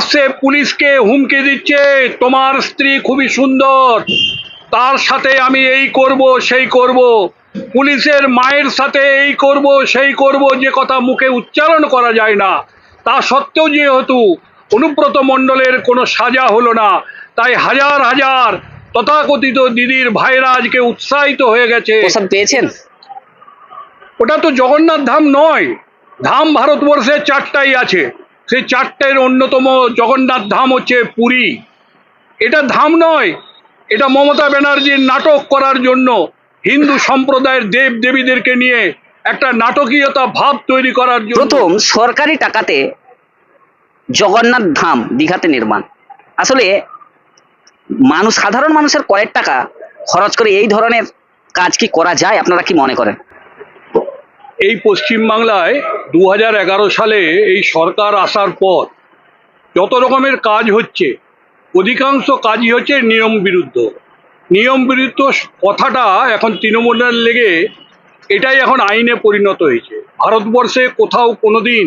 প্রকাশ্যে পুলিশকে হুমকি দিচ্ছে তোমার স্ত্রী খুবই সুন্দর তার সাথে আমি এই করব সেই করব পুলিশের মায়ের সাথে এই করব সেই করব যে কথা মুখে উচ্চারণ করা যায় না তা সত্ত্বেও যেহেতু অনুব্রত মণ্ডলের কোনো সাজা হলো না তাই হাজার হাজার তথাকথিত দিদির ভাইরা আজকে উৎসাহিত হয়ে গেছে। পেয়েছেন? ওটা তো জগন্নাথ ধাম নয় ধাম ভারতবর্ষের চারটাই আছে। সেই চারটের অন্যতম জগন্নাথ ধাম হচ্ছে পুরী। এটা ধাম নয়, এটা মমতা ব্যানার্জির নাটক করার জন্য হিন্দু সম্প্রদায়ের দেব দেবীদেরকে নিয়ে একটা নাটকীয়তা ভাব তৈরি করার জন্য প্রথম সরকারি টাকাতে জগন্নাথ ধাম দীঘাতে নির্মাণ। আসলে মানুষ, সাধারণ মানুষের কয়েক টাকা খরচ করে এই ধরনের কাজ কি করা যায়, আপনারা কি মনে করেন? এই পশ্চিমবাংলায় দু সালে এই সরকার আসার পর যত রকমের কাজ হচ্ছে, অধিকাংশ কাজই হচ্ছে নিয়ম বিরুদ্ধ। নিয়ম বিরুদ্ধ কথাটা এখন তৃণমূলের লেগে এটাই এখন আইনে পরিণত হয়েছে। ভারতবর্ষে কোথাও কোনোদিন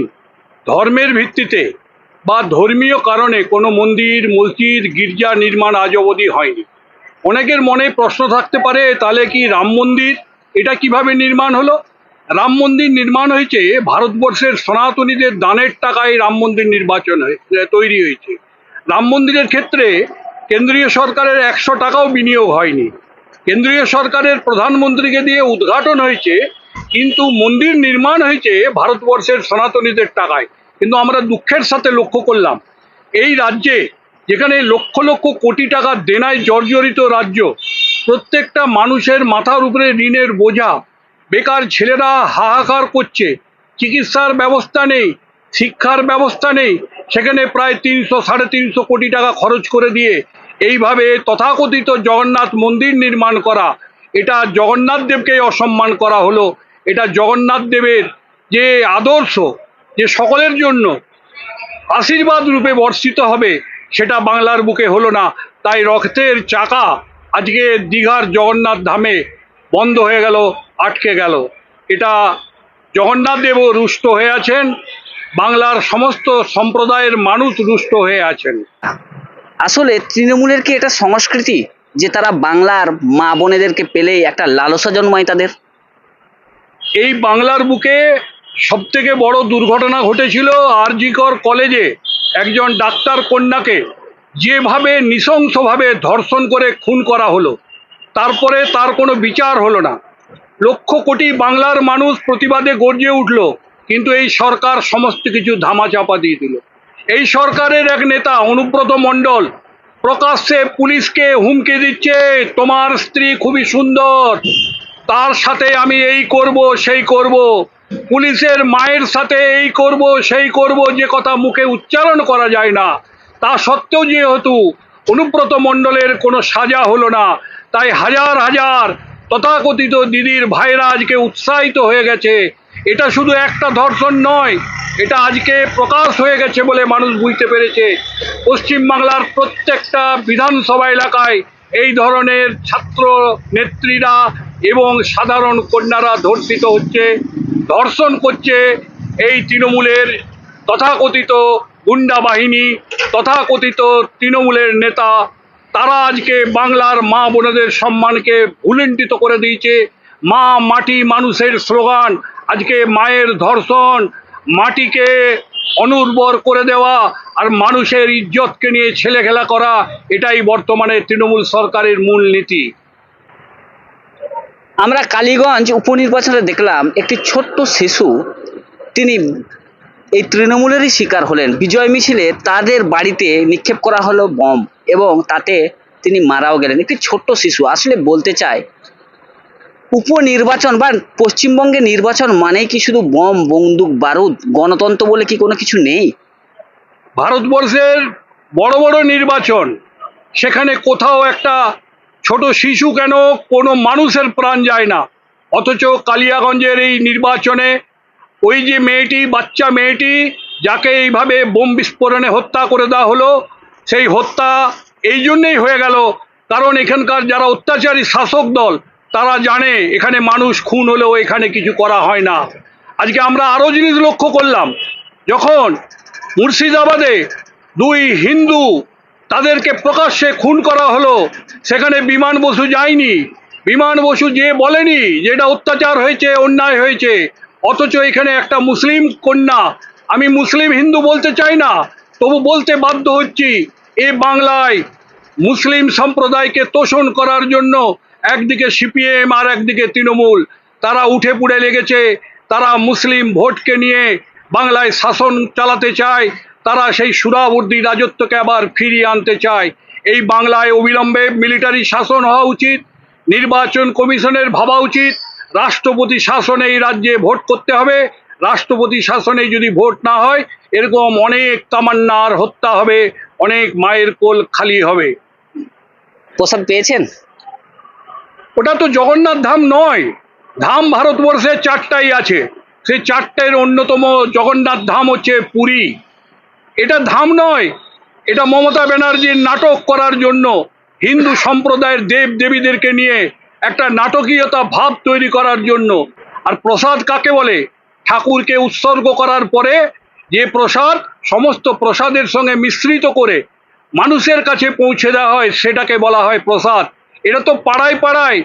ধর্মের ভিত্তিতে বা ধর্মীয় কারণে কোনো মন্দির, মসজিদ, গির্জা নির্মাণ আজ অবধি হয়নি। অনেকের মনে প্রশ্ন থাকতে পারে, তাহলে কি রাম মন্দির এটা কীভাবে নির্মাণ হলো? রাম মন্দির নির্মাণ হয়েছে, ভারতবর্ষের সনাতনীদের দানের টাকায় রাম মন্দির নির্বাচন তৈরি হয়েছে। রাম মন্দিরের ক্ষেত্রে কেন্দ্রীয় সরকারের একশো টাকাও বিনিয়োগ হয়নি। কেন্দ্রীয় সরকারের প্রধানমন্ত্রীকে দিয়ে উদ্ঘাটন হয়েছে, কিন্তু মন্দির নির্মাণ হয়েছে ভারতবর্ষের সনাতনীদের টাকায়। কিন্তু আমরা দুঃখের সাথে লক্ষ্য করলাম, এই রাজ্যে যেখানে লক্ষ লক্ষ কোটি টাকা দেনায় জর্জরিত রাজ্য, প্রত্যেকটা মানুষের মাথার উপরে ঋণের বোঝা বেকার ছেলেরা হাহাকার করছে। চিকিৎসার ব্যবস্থা নেই, শিক্ষার ব্যবস্থা নেই। সেখানে প্রায় তিনশো, সাড়ে তিনশো কোটি টাকা খরচ করে দিয়ে এইভাবে তথাকথিত জগন্নাথ মন্দির নির্মাণ করা। এটা জগন্নাথ দেবকে অসম্মান করা হলো। এটা জগন্নাথ দেবের যে আদর্শ, যে সকলের জন্য আশীর্বাদ রূপে বর্ষিত হবে, সেটা বাংলার বুকে হলো না। তাই রক্তের চাকা আজকে দীঘার জগন্নাথ ধামে বন্ধ হয়ে গেল আটকে গেল। এটা জগন্নাথ দেবও রুষ্ট হয়ে আছেন বাংলার সমস্ত সম্প্রদায়ের মানুষ রুষ্ট হয়ে আছেন। আসলে তৃণমূলের কি এটা সংস্কৃতি যে তারা বাংলার মা বোনেদেরকে পেলেই একটা লালসা জন্মায় তাদের? এই বাংলার বুকে সবথেকে বড় দুর্ঘটনা ঘটেছিল আরজিকর কলেজে একজন ডাক্তার কন্যাকে যেভাবে নৃশংসভাবে ধর্ষণ করে খুন করা হলো। তারপরে তার কোনো বিচার হলো না। লক্ষ কোটি বাংলার মানুষ প্রতিবাদে গর্জে উঠল, কিন্তু এই সরকার সমস্ত কিছু ধামাচাপা দিয়ে দিল। এই সরকারের এক নেতা, অনুব্রত মণ্ডল, প্রকাশ্যে পুলিশকে হুমকি দিচ্ছে, তোমার স্ত্রী খুবই সুন্দর, তার সাথে আমি এই করব, সেই করব, পুলিশের মায়ের সাথে এই করব, সেই করব, যে কথা মুখে উচ্চারণ করা যায় না। তা সত্ত্বেও যেহেতু অনুব্রত মণ্ডলের কোনো সাজা হলো না তাই হাজার হাজার তথাকথিত দিদির ভাইরা আজকে উৎসাহিত হয়ে গেছে। এটা শুধু একটা ধর্ষণ নয়, এটা আজকে প্রকাশ হয়ে গেছে বলে মানুষ বুঝতে পেরেছে। পশ্চিমবাংলার প্রত্যেকটা বিধানসভা এলাকায় এই ধরনের ছাত্র নেত্রীরা এবং সাধারণ কন্যারা ধর্ষিত হচ্ছে, ধর্ষণ করছে এই তৃণমূলের তথাকথিত গুন্ডা বাহিনী, তথাকথিত তৃণমূলের নেতা তারা আজকে বাংলার মা বোনেদের সম্মানকে ভুলুণ্ঠিত করে দিয়েছে। মা মাটি মানুষের স্লোগান, আজকে মায়ের ধর্ষণ, মাটিকে অনুর্বর করে দেওয়া আর মানুষের ইজ্জতকে নিয়ে ছেলে খেলা করা, এটাই বর্তমানে তৃণমূল সরকারের মূল নীতি। আমরা কালীগঞ্জ উপনির্বাচনে দেখলাম, একটি ছোট্ট শিশু, তিনি এই তৃণমূলেরই শিকার হলেন। বিজয় মিছিলে তাদের বাড়িতে নিক্ষেপ করা হলো বম এবং তাতে তিনি মারাও গেলেন। একটি ছোট্ট শিশু, আসলে বলতে চায় উপনির্বাচন বা পশ্চিমবঙ্গে নির্বাচন মানেই কি শুধু বম, বন্দুক, বারুদ, গণতন্ত্র বলে কি কোনো কিছু নেই? ভারতবর্ষের বড় বড় নির্বাচন, সেখানে কোথাও একটা ছোট শিশু কেন কোনো মানুষের প্রাণ যায় না। অথচ কালিয়াগঞ্জের এই নির্বাচনে ওই যে মেয়েটি, বাচ্চা মেয়েটি, যাকে এইভাবে বোম বিস্ফোরণে হত্যা করে দেওয়া হলো, সেই হত্যা এই জন্যেই হয়ে গেল। কারণ এখানকার যারা অত্যাচারী শাসক দল, তারা জানে এখানে মানুষ খুন হলেও এখানে কিছু করা হয় না। আজকে আমরা আরও জিনিস লক্ষ্য করলাম। যখন মুর্শিদাবাদে দুই হিন্দু তাদেরকে প্রকাশ্যে খুন করা হলো, সেখানে বিমান বসু যায়নি। বিমান বসু যে বলেনি যে এটা অত্যাচার হয়েছে, অন্যায় হয়েছে অথচ এখানে একটা মুসলিম কন্যা। আমি মুসলিম হিন্দু বলতে চাই না, তবু বলতে বাধ্য হচ্ছি, এ বাংলায় মুসলিম সম্প্রদায়কে তোষণ করার জন্য একদিকে সিপিএম আর একদিকে তৃণমূল। তারা উঠে পুড়ে লেগেছে, তারা মুসলিম ভোটকে নিয়ে বাংলায় শাসন চালাতে চায়, তারা সেই সুরাবর্দী রাজত্বকে আবার ফিরিয়ে আনতে চায়। এই বাংলায় অবিলম্বে মিলিটারি শাসন হওয়া উচিত, নির্বাচন কমিশনের ভাবা উচিত রাষ্ট্রপতি শাসনে এই রাজ্যে ভোট করতে হবে। রাষ্ট্রপতি শাসনে যদি ভোট না হয় এরকম অনেক তামান্নার হত্যা হবে অনেক মায়ের কোল খালি হবে। প্রসাদ পেয়েছেন? ওটা তো জগন্নাথ ধাম নয় ধাম ভারতবর্ষে চারটাই আছে। সেই চারটের অন্যতম জগন্নাথ ধাম হচ্ছে পুরী। এটা ধাম নয় এটা মমতা ব্যানার্জির নাটক করার জন্য হিন্দু সম্প্রদায়ের দেব দেবীদেরকে নিয়ে একটা নাটকীয়তা ভাব তৈরি করার জন্য। আর প্রসাদ কাকে বলে? ঠাকুরকে উৎসর্গ করার পরে যে প্রসাদ, সমস্ত প্রসাদের সঙ্গে মিশ্রিত করে মানুষের কাছে পৌঁছে দেওয়া হয়, সেটাকে বলা হয় প্রসাদ। এটা তো পাড়ায় পাড়ায়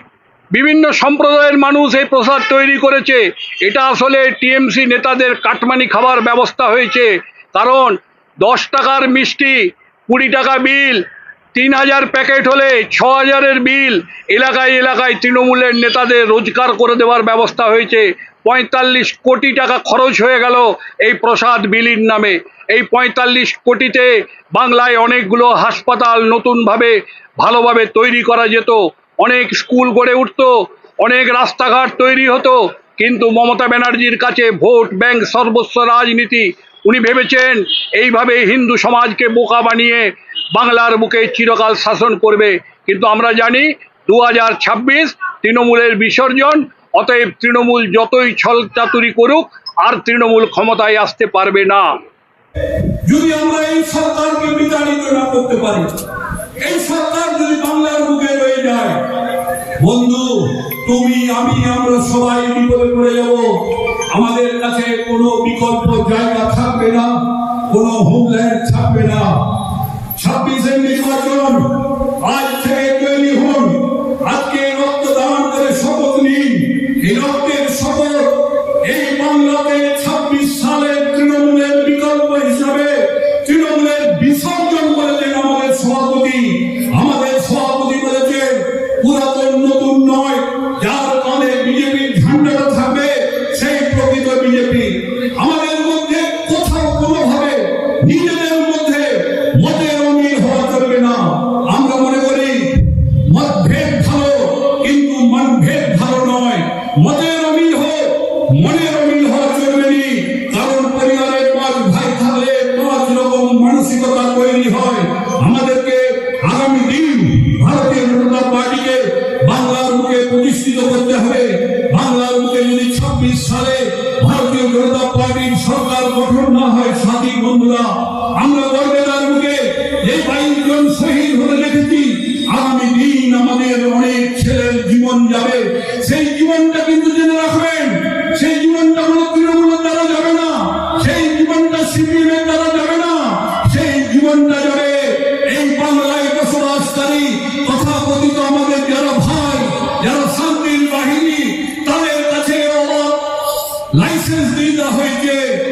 বিভিন্ন সম্প্রদায়ের মানুষ এই প্রসাদ তৈরি করেছে। এটা আসলে টিএমসি নেতাদের কাটমানি খাবার ব্যবস্থা হয়েছে। কারণ দশ টাকার মিষ্টি, কুড়ি টাকা বিল তিন হাজার প্যাকেট হলে ছ হাজারের বিল। এলাকায় এলাকায় তৃণমূলের নেতাদের রোজগার করে দেওয়ার ব্যবস্থা হয়েছে। পঁয়তাল্লিশ কোটি টাকা খরচ হয়ে গেল এই প্রসাদ বিলির নামে। এই পঁয়তাল্লিশ কোটিতে বাংলায় অনেকগুলো হাসপাতাল নতুনভাবে ভালোভাবে তৈরি করা যেত। অনেক স্কুল গড়ে উঠতো, অনেক রাস্তাঘাট তৈরি হতো। কিন্তু মমতা ব্যানার্জির কাছে ভোট, ব্যাংক, সর্বস্ব, রাজনীতি, উনি ভেবেছেন এইভাবে হিন্দু সমাজকে বোকা বানিয়ে বাংলার বুকে চিরকাল শাসন করবে। কিন্তু আমরা জানি দু হাজার ছাব্বিশ তৃণমূলের বিসর্জন, অতএব তৃণমূল যতই ছল চাতুরি করুক, আর তৃণমূল ক্ষমতায় আসতে পারবে না। যদি আমরা এই সরকারকে বিতাড়িত না করতে পারি, এই সরকার যদি বাংলার বুকে রয়ে যায়, বন্ধু, তুমি, আমি, আমরা সবাই বিপদে পড়ে যাব। আমাদের কাছে কোনো বিকল্প জায়গা থাকবে না, কোনো হোমল্যান্ড থাকবে না। ছাব্বিশের নির্বাচন আজ থেকে তৈরি হন। নয় মতের অমিল হোক, মনের অমিল হওয়া চলবে কারণ পরিবারে পাঁচ ভাই থাকলে পাঁচ রকম মানসিকতা তৈরি হয়। আমাদেরকে আগামী দিন ভারতীয় জনতা পার্টিকে বাংলার মুখে প্রতিষ্ঠিত করতে হবে। বাংলার মুখে যদি ছাব্বিশ সালে ভারতীয় জনতা পার্টির সরকার গঠন না হয় সাথী বন্ধুরা হয়েছে